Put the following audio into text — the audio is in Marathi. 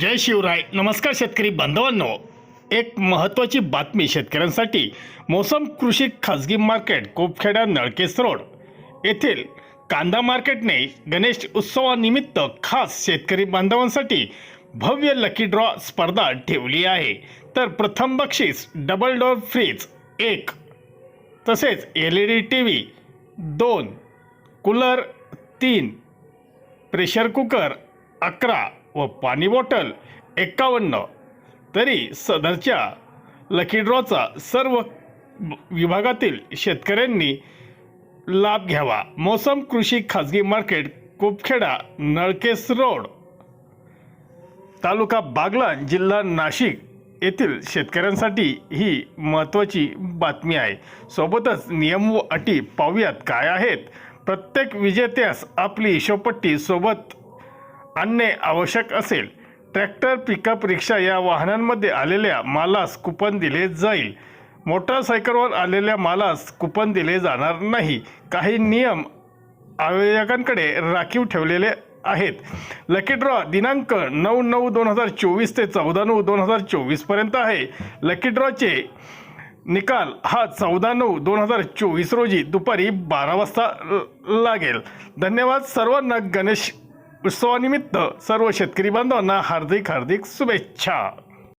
जय शिवराय. नमस्कार शेतकरी बांधवांनो. एक महत्त्वाची बातमी शेतकऱ्यांसाठी. मोसम कृषी खाजगी मार्केट कोपखेडा नळकेस रोड. येथील कांदा मार्केटने गणेश उत्सवानिमित्त खास शेतकरी बांधवांसाठी भव्य लकी ड्रॉ स्पर्धा ठेवली आहे. तर प्रथम बक्षीस डबल डोअर फ्रीज एक. तसेच L E D T V दोन. कूलर तीन. प्रेशर कुकर अकरा. व पाणी बॉटल एक्कावन्न. तरी सदरच्या लकी ड्रॉचा सर्व विभागातील शेतकऱ्यांनी लाभ घ्यावा. मोसम कृषी खाजगी मार्केट कुपखेडा नळकेस रोड तालुका बागलान जिल्हा नाशिक येथील शेतकऱ्यांसाठी ही महत्त्वाची बातमी आहे. सोबतच नियम व अटी पाहूयात काय आहेत. प्रत्येक विजेत्यास आपली हिशोपट्टी सोबत आणणे आवश्यक असेल. ट्रॅक्टर पिकअप रिक्षा या वाहनांमध्ये आलेल्या मालास कुपन दिले जाईल. मोटारसायकलवर आलेल्या मालास कुपन दिले जाणार नाही. काही नियम आयोजकांकडे राखीव ठेवलेले आहेत. लकी ड्रॉ दिनांक नऊ नऊ दोन हजार चोवीस ते चौदा नऊ दोन हजार चोवीसपर्यंत आहे. लकी ड्रॉचे निकाल हा चौदा नऊ दोन हजार चोवीस रोजी दुपारी बारा वाजता लागेल. धन्यवाद. सर्वांना गणेश उत्सवानिमित्त सर्व शेतकरी बांधवांना हार्दिक हार्दिक शुभेच्छा.